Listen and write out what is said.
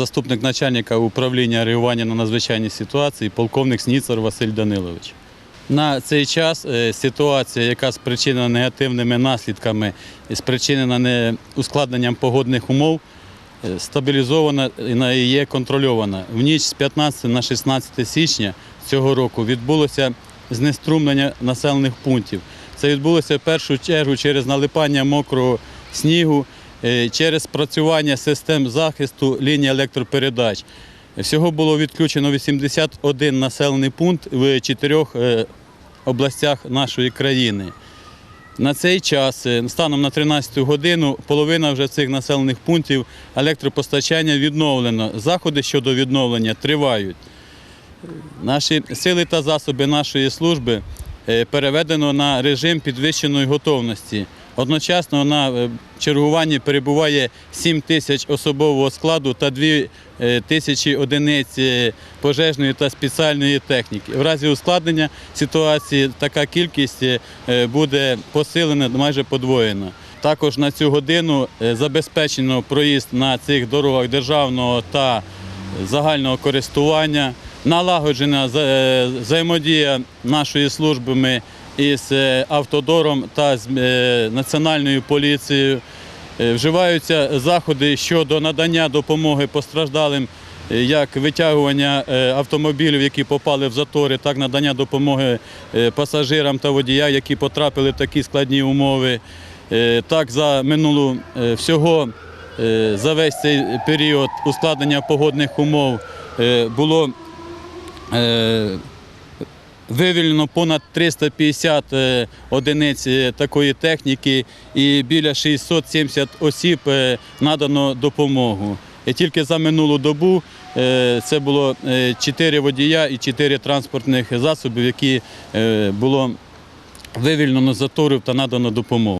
заступник начальника управління реагування на надзвичайні ситуації, полковник Сніцар Василь Данилович. На цей час е, ситуація, яка спричинена негативними наслідками і спричинена не ускладненням погодних умов, е, стабілізована і є контрольована. В ніч з 15 на 16 січня цього року відбулося знеструмлення населених пунктів. Це відбулося в першу чергу через налипання мокрого снігу, через працювання систем захисту лінії електропередач. Всього було відключено 81 населений пункт в чотирьох е, областях нашої країни. На цей час, е, станом на 13 годину, половина вже цих населених пунктів електропостачання відновлено. Заходи щодо відновлення тривають. Наші сили та засоби нашої служби е, переведено на режим підвищеної готовності. Одночасно на е, чергуванні перебуває 7 тисяч особового складу та 2 е, тисячі одиниць е, пожежної та спеціальної техніки. В разі ускладнення ситуації така кількість буде посилена, майже подвоєна. Також на цю годину забезпечено проїзд на цих дорогах державного та загального користування, налагоджена вза- взаємодія нашої служби із е, автодором та з е, національною поліцією. Е, Вживаються заходи щодо надання допомоги постраждалим, як витягування автомобілів, які попали в затори, так надання допомоги пасажирам та водіям, які потрапили в такі складні умови. Так, за минулу всього за весь цей період ускладнення погодних умов було вивільнено понад 350 е, одиниць е, такої техніки і біля 670 осіб е, надано допомогу. І тільки за минулу добу це було 4 водія і 4 транспортних засобів, які було вивільнено заторів та надано допомогу.